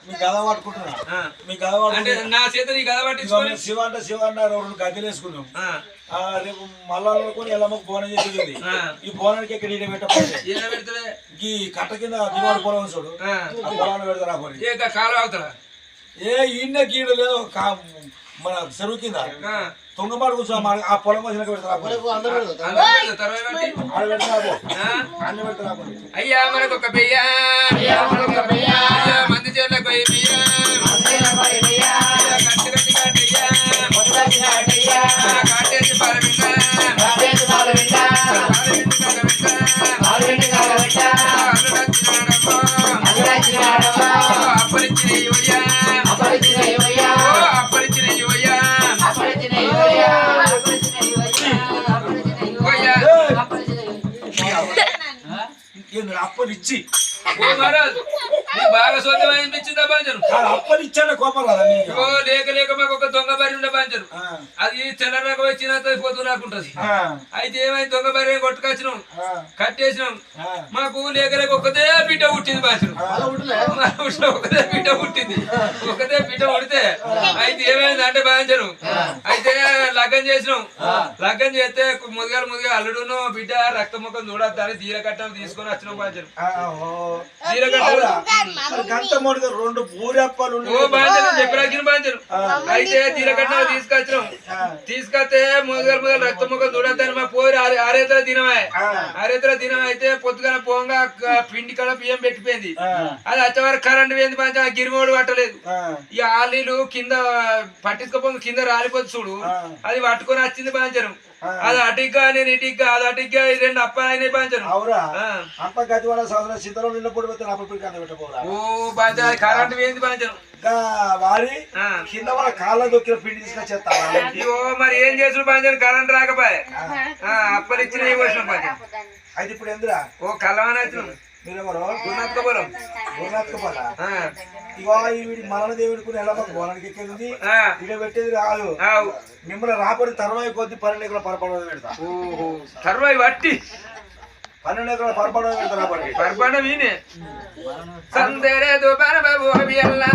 మీ గద పట్టుకుంటున్నా. ఆ. మీ గద అంటే పట్టుకుంటున్నా నా చేత నీ కథ ఇదిగో పట్టించుకొని మేము శివ అంటే శివ రెండు గద్దెలు వేసుకున్నాం. రేపు మళ్ళా అనుకుని ఎల్లమ్మకు బోనం చేసేది ఆ. ఈ బోనానికి ఇక్కడ ఈడ పెడతలే ఈ కట్ట కింద దివాడు పొలం చూడు. ఆ. పొలాన్ని పెడతారు ఆ పని. కాలు అవుతారా ఏ ఈయన గీడు లేదు. మన చెరువు కింద. ఆ. తుంగమాడు కూర్చో ఆ పొలం వచ్చినాక పెడతారు. అయ్యా మనకు ఒక పెయ్యా அப்பரிச்சினை ஒய்யா அப்பரிச்சினை ஒய்யா அப்பரிச்சினை ஒய்யா அப்பரிச்சினை ஒய்யா నీ బాగా సొంతం అనిపించిందా బాంజరు? అప్పలు ఇచ్చాడు కోపం రాదా నీకు? ఓ లేక లేక మాకు ఒక దొంగ బరి ఉండే బాంజరు. అది తెల్లరక వచ్చిన పొద్దు రాకుంటది. ఆ, అయితే ఏమైంది దొంగ బరి కొట్టుకొచ్చినాం కట్టేసినాం. మాకు లేక లేక ఒకటే బిడ్డ పుట్టింది బాంజరు. ఒకటే బిడ్డ పుట్టింది. ఒకటే బిడ్డ పుడితే అయితే ఏమైంది అంటే బాంజరు చేసినాం. లగ్గం చేస్తే ముదిగాలు ముదిగా అల్లుడును బిడ్డ రక్త ముఖం చూడద్దని తీర కట్టం తీసుకొని వచ్చినాం మూడుగా రెండు అయితే తీర కట్టం తీసుకొచ్చినాం. తీసుకొస్తే ముదగలు ముదగలు రక్త ముఖం చూడద్దని మా పోయి ఆరేతల దినమే. ఆరేతల దినం అయితే పొద్దుగాల పోంగా పిండి కడ బియ్యం పెట్టిపోయింది. అది వచ్చేవారు కరెంట్ పోయింది ఆ గిరిమోడు పట్టలేదు. ఈ ఆలీలు కింద పట్టించుకోపోయి కింద రాలిపోతుంది చూడు. అది పట్టుకొని వచ్చింది పంచరు అది అటిగ్గా నేను ఇటిగ్గా అది అటిగ్గా ఈ రెండు అప్ప అయినాయి పంచరు అవురా. ఆ. అంత గతి వాళ్ళ నిన్న పొడి అప్పుడు పెట్టపోరా ఓ పంచ కరెంట్ పోయింది పంచరు వారి. కింద వాళ్ళ కాళ్ళ దొక్కిన పిండి తీసుకొచ్చేస్తావా? అయ్యో మరి ఏం చేసుడు పంచరు కరెంట్ రాకపోయే. ఆ, అప్పలిచ్చిన ఇవ్వాల్సిన పంచరు అయితే ఇప్పుడు ఎందురా? ఓ కలవని వచ్చినాం. మీరెవరు వీడి మరణ బోనానికి ఎక్కేది పెట్టేది ఆవ్. మిమ్మల్ని రాబడి తర్వాయి కొద్ది పన్నెండు ఎకరాల పరపడవ పెడతా. తర్వాయి వట్టి. పన్నెండు ఎకరాల పరపడవ పెడతా రాబడి. సందేరే దుబాన బాబు అవి అల్లా